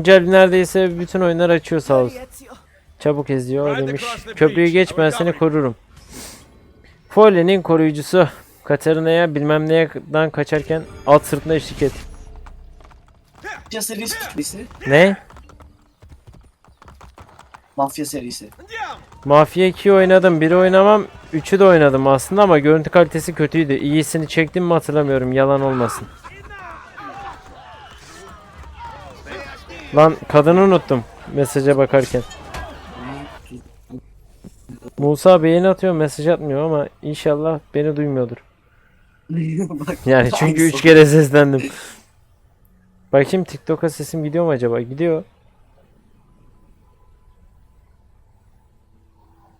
Güncel neredeyse bütün oyunlar açıyor sağ olsun. Çabuk eziyor demiş. Köprüyü geç ben seni korurum. Foley'nin koruyucusu. Katarina'ya bilmem neyden kaçarken alt sırtına eşlik et. Mafya serisi serisi. Ne? Mafya serisi. Mafya 2 oynadım. 1'i oynamam. 3'ü de oynadım aslında ama görüntü kalitesi kötüydü. İyisini çektim mi hatırlamıyorum. Yalan olmasın. Lan kadını unuttum mesaja bakarken. Musa beğeni atıyor mesaj atmıyor ama inşallah beni duymuyordur. Yani çünkü 3 kere seslendim. Bakayım TikTok'a sesim gidiyor mu acaba? Gidiyor.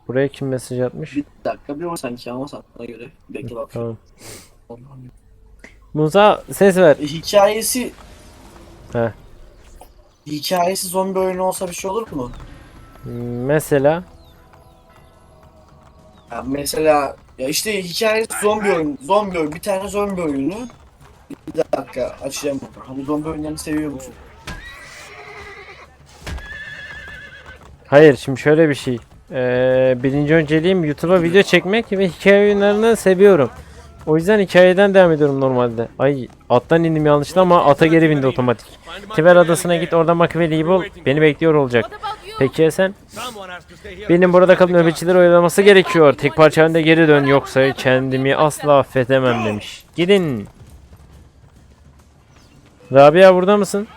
Buraya kim mesaj atmış? Bir dakika bir o sanki ama sana göre. Bekle bak. Tamam. Musa ses ver. Hikayesi... He. Hikayesi zombi oyunu olsa bir şey olur mu? Mesela Ya mesela ya işte hikayesi zombi oyunu, zombi oyunu, bir tane zombi oyunu. Bir dakika açacağım. Hani zombi oyunlarını seviyor musun? hayır şimdi şöyle bir şey. Ee, birinci önceliğim YouTube'a video çekmek ve hikaye oyunlarını seviyorum. O yüzden hikayeden devam ediyorum normalde. Ay attan indim yanlışlıkla ama ata geri bindi otomatik. Tiver adasına git orada Machiavelli'yi bul. Beni bekliyor olacak. Peki ya sen? Benim burada kalıp nöbetçileri oyalaması gerekiyor. Tek parça halinde geri dön yoksa kendimi asla affedemem demiş. Gidin. Rabia burada mısın?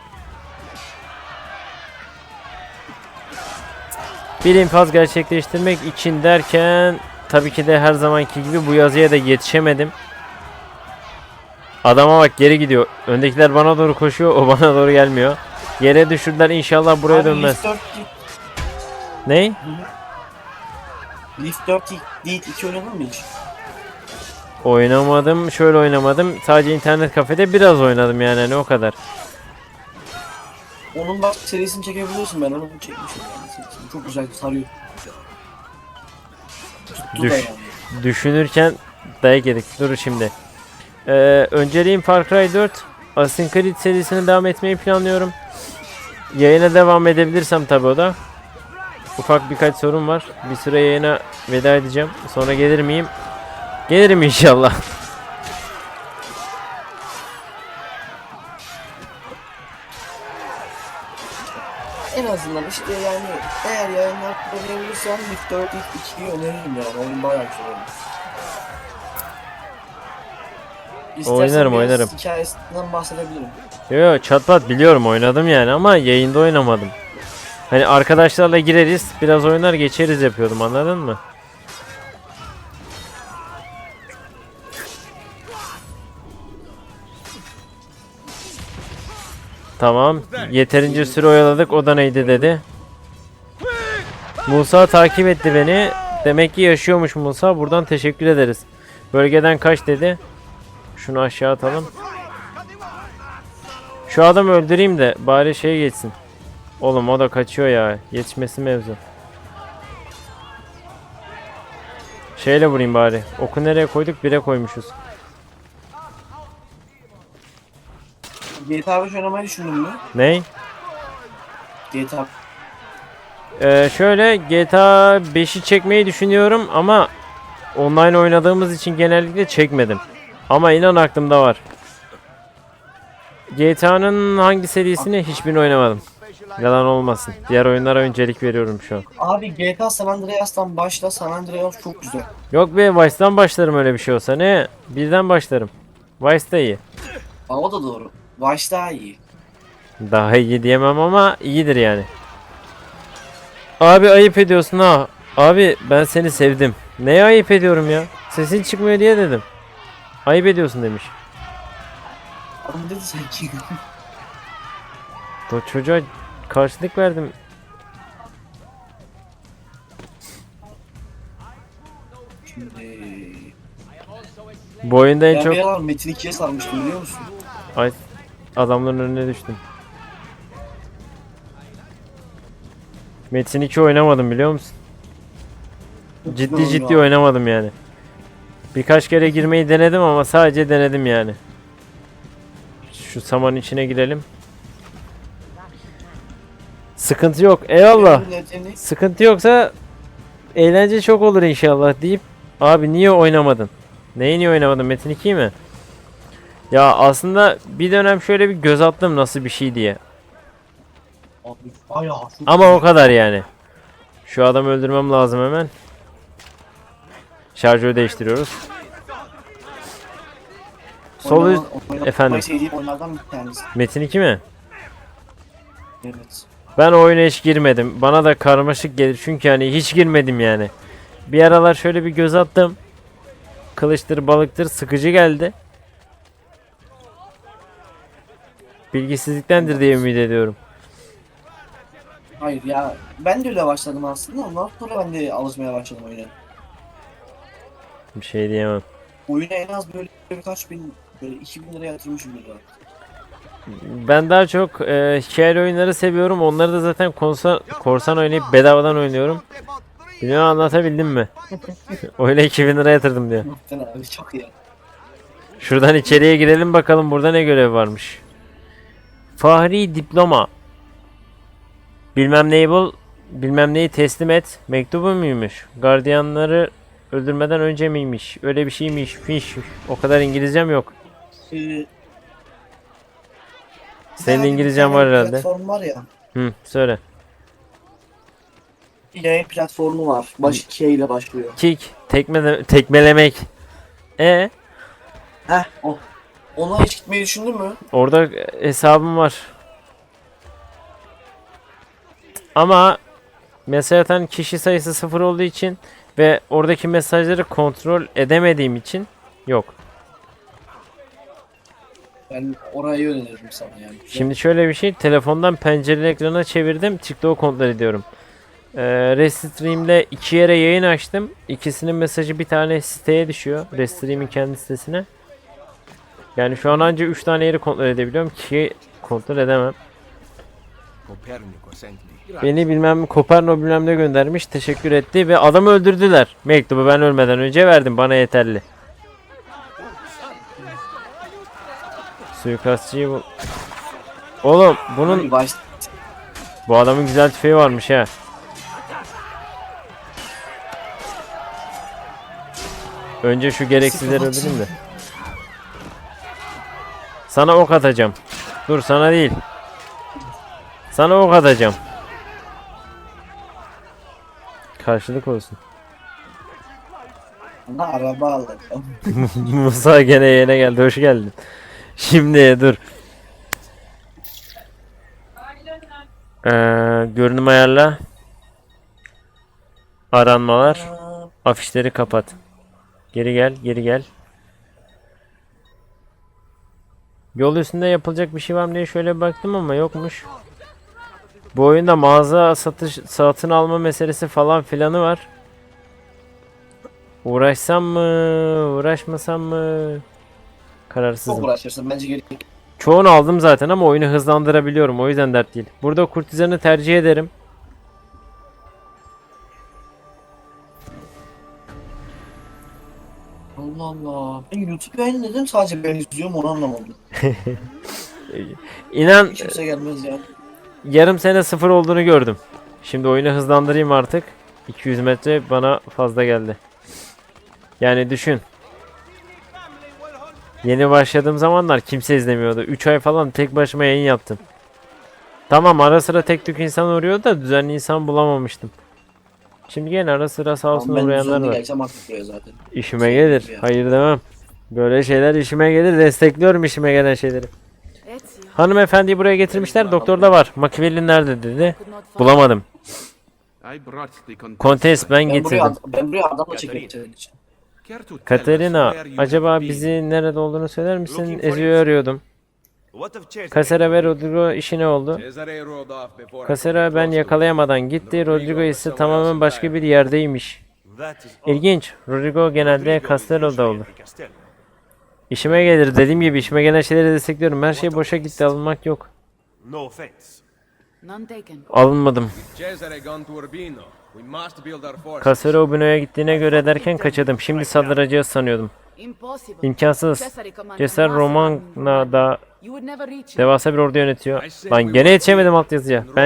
Bir infaz gerçekleştirmek için derken tabii ki de her zamanki gibi bu yazıya da yetişemedim. Adama bak geri gidiyor. Öndekiler bana doğru koşuyor, o bana doğru gelmiyor. Yere düşürdüler inşallah buraya Abi dönmez. Lift 4 Ney? Lift 4 Deed 2 oynadın mı hiç? Oynamadım, şöyle oynamadım. Sadece internet kafede biraz oynadım yani hani o kadar. Onun bak serisini çekebiliyorsun ben onu çekmişim yani serisini. Çok güzel sarıyor. Tuttu Düş. da yani. Düşünürken dayak yedik. Dur şimdi. Ee, önceliğim Far Cry 4. Assassin's Creed serisine devam etmeyi planlıyorum. Yayına devam edebilirsem tabi o da. Ufak birkaç sorun var. Bir süre yayına veda edeceğim. Sonra gelir miyim? Gelirim inşallah. En azından işte yani eğer yayınlar kullanabilirsen Lift 4 2'yi öneririm yani. Oyun bayağı güzel oyun. İstersen Oynarım, biraz oynarım. Hikayesinden bahsedebilirim. Yo yo çatpat biliyorum oynadım yani ama yayında oynamadım. Hani arkadaşlarla gireriz biraz oynar geçeriz yapıyordum anladın mı? Tamam yeterince süre oyaladık o da neydi dedi. Musa takip etti beni. Demek ki yaşıyormuş Musa buradan teşekkür ederiz. Bölgeden kaç dedi. Şunu aşağı atalım. Şu adamı öldüreyim de bari şey geçsin. Oğlum o da kaçıyor ya. Yetişmesi mevzu. Şeyle vurayım bari. Oku nereye koyduk? Bire koymuşuz. GTA 5 oynamayı düşündün mü? Ney? GTA Ee, şöyle GTA 5'i çekmeyi düşünüyorum ama online oynadığımız için genellikle çekmedim. Ama inan aklımda var. GTA'nın hangi serisini hiçbirini oynamadım. Yalan olmasın. Diğer oyunlara öncelik veriyorum şu an. Abi GTA San Andreas'tan başla San Andreas çok güzel. Yok be Vice'dan başlarım öyle bir şey olsa ne? Birden başlarım. Vice da iyi. Aa, o da doğru. Vice daha iyi. Daha iyi diyemem ama iyidir yani. Abi ayıp ediyorsun ha. Abi ben seni sevdim. Neye ayıp ediyorum ya? Sesin çıkmıyor diye dedim. Ayıp ediyorsun demiş. Adam dedi sanki. O çocuğa karşılık verdim. Şimdi... Bu oyunda en Ben çok bir Metin 2'ye sarmıştım biliyor musun? Ay adamların önüne düştüm. Metin 2 oynamadım biliyor musun? Ciddi ciddi oynamadım yani. Birkaç kere girmeyi denedim ama sadece denedim yani. Şu saman içine girelim. Sıkıntı yok. Eyvallah. Sıkıntı yoksa eğlence çok olur inşallah deyip abi niye oynamadın? Neyi niye oynamadın? Metin 2'yi mi? Ya aslında bir dönem şöyle bir göz attım nasıl bir şey diye. Ama o kadar yani. Şu adamı öldürmem lazım hemen. Şarjörü değiştiriyoruz. Sol üst efendim. sevdiğim oyunlardan bir tanesi. Metin 2 mi? Evet. Ben o oyuna hiç girmedim. Bana da karmaşık gelir çünkü hani hiç girmedim yani. Bir aralar şöyle bir göz attım. Kılıçtır balıktır sıkıcı geldi. Bilgisizliktendir diye ümit ediyorum. Hayır ya ben de öyle başladım aslında ondan sonra ben de alışmaya başladım oyuna. Bir şey diyemem. Oyuna en az böyle birkaç bin böyle 2000 lira yatırmışım bir Ben daha çok e, hikayeli oyunları seviyorum. Onları da zaten korsan, korsan oynayıp bedavadan oynuyorum. Bilmiyorum anlatabildim mi? Oyuna 2000 lira yatırdım diyor. Abi çok iyi. Şuradan içeriye girelim bakalım burada ne görev varmış. Fahri diploma. Bilmem neyi bul, bilmem neyi teslim et. Mektubu muymuş? Gardiyanları öldürmeden önce miymiş? Öyle bir şeymiş. Fiş. O kadar İngilizcem yok. Ee, Senin İngilizcen var herhalde. Platform var ya. Hı, söyle. Yayın platformu var. Baş K ile başlıyor. Kick, tekme tekmelemek. E Heh o. Ona hiç gitmeyi düşündün mü? Orada hesabım var. Ama mesaj atan kişi sayısı sıfır olduğu için ve oradaki mesajları kontrol edemediğim için yok. Ben orayı öneririm sana yani. Şimdi şöyle bir şey telefondan pencereli ekrana çevirdim TikTok'u kontrol ediyorum. Ee, Restream'de iki yere yayın açtım. İkisinin mesajı bir tane siteye düşüyor. Restream'in kendi sitesine. Yani şu an anca 3 tane yeri kontrol edebiliyorum ki kontrol edemem. Beni bilmem Koperno bilmem ne göndermiş. Teşekkür etti ve adamı öldürdüler. Mektubu ben ölmeden önce verdim. Bana yeterli. Suikastçıyı bu... Oğlum bunun Baş... bu adamın güzel tüfeği varmış ha. Önce şu gereksizleri öldüreyim de. Sana ok atacağım. Dur sana değil. Sana ok atacağım. Karşılık olsun. Bana araba alacağım. Musa gene yine geldi. Hoş geldin. Şimdi dur. Ee, görünüm ayarla. Aranmalar. Afişleri kapat. Geri gel, geri gel. Yol üstünde yapılacak bir şey var mı diye şöyle baktım ama yokmuş. Bu oyunda mağaza satış satın alma meselesi falan filanı var. Uğraşsam mı, uğraşmasam mı? Kararsızım. Çok uğraşırsın bence gerek yok. Çoğunu aldım zaten ama oyunu hızlandırabiliyorum. O yüzden dert değil. Burada kurtizanı tercih ederim. Allah Allah. Ben YouTube yayını neden sadece ben izliyorum onu anlamadım. İnan Hiç kimse gelmez ya. Yarım sene sıfır olduğunu gördüm. Şimdi oyunu hızlandırayım artık. 200 metre bana fazla geldi. Yani düşün. Yeni başladığım zamanlar kimse izlemiyordu. 3 ay falan tek başıma yayın yaptım. Tamam ara sıra tek tük insan uğruyordu da düzenli insan bulamamıştım. Şimdi gene ara sıra sağ olsun Tamam, uğrayanlar var. zaten. İşime gelir. Hayır demem. Böyle şeyler işime gelir. Destekliyorum işime gelen şeyleri. Hanımefendiyi buraya getirmişler. Doktor da var. Machiavelli nerede dedi. Bulamadım. Kontes ben Ben buraya, getirdim. ben buraya adamla us Katerina acaba bizi nerede olduğunu söyler misin? Ezio'yu arıyordum. Casera ve Rodrigo işi ne oldu? Casera ben yakalayamadan gitti. Rodrigo ise tamamen başka bir yerdeymiş. İlginç. Rodrigo genelde Castello'da olur. İşime gelir. Dediğim gibi işime gelen şeyleri destekliyorum. Her şey boşa gitti. Alınmak yok. No offense. Alınmadım. Casero Bino'ya gittiğine göre derken kaçadım. Şimdi saldıracağız sanıyordum. İmkansız. Army. Romana da devasa bir ordu yönetiyor. Lan gene yetişemedim altyazıya. Bence